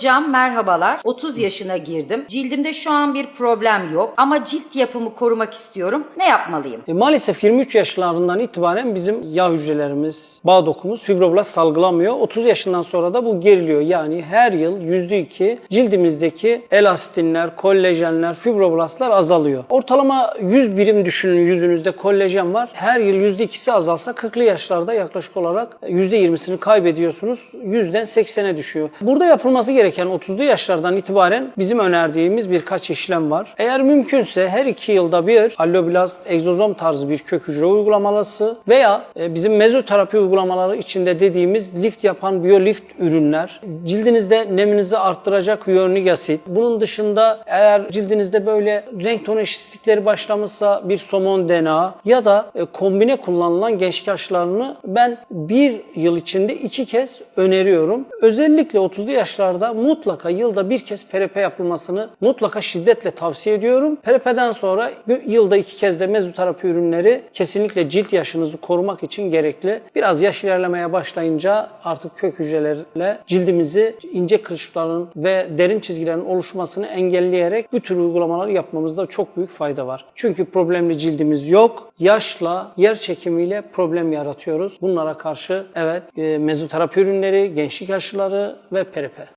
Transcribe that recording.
Hocam merhabalar. 30 yaşına girdim. Cildimde şu an bir problem yok ama cilt yapımı korumak istiyorum. Ne yapmalıyım? E, maalesef 23 yaşlarından itibaren bizim yağ hücrelerimiz, bağ dokumuz fibroblast salgılamıyor. 30 yaşından sonra da bu geriliyor. Yani her yıl %2 cildimizdeki elastinler, kollajenler, fibroblastlar azalıyor. Ortalama 100 birim düşünün yüzünüzde kollajen var. Her yıl %2'si azalsa 40'lı yaşlarda yaklaşık olarak %20'sini kaybediyorsunuz. 100'den 80'e düşüyor. Burada yapılması gereken 30'lu yaşlardan itibaren bizim önerdiğimiz birkaç işlem var. Eğer mümkünse her iki yılda bir alloblast, egzozom tarzı bir kök hücre uygulamalısı veya e, bizim mezoterapi uygulamaları içinde dediğimiz lift yapan biyolift ürünler, cildinizde neminizi arttıracak hyaluronik asit. Bunun dışında eğer cildinizde böyle renk tonu eşitsizlikleri başlamışsa bir somon DNA ya da e, kombine kullanılan gençlik aşılarını ben bir yıl içinde iki kez öneriyorum. Özellikle 30'lu yaşlarda mutlaka yılda bir kez PRP yapılmasını mutlaka şiddetle tavsiye ediyorum. PRP'den sonra yılda iki kez de mezoterapi ürünleri kesinlikle cilt yaşınızı korumak için gerekli. Biraz yaş ilerlemeye başlayınca artık kök hücrelerle cildimizi ince kırışıkların ve derin çizgilerin oluşmasını engelleyerek bu tür uygulamaları yapmamızda çok büyük fayda var. Çünkü problemli cildimiz yok. Yaşla, yer çekimiyle problem yaratıyoruz. Bunlara karşı evet e, mezoterapi ürünleri, gençlik aşıları ve PRP.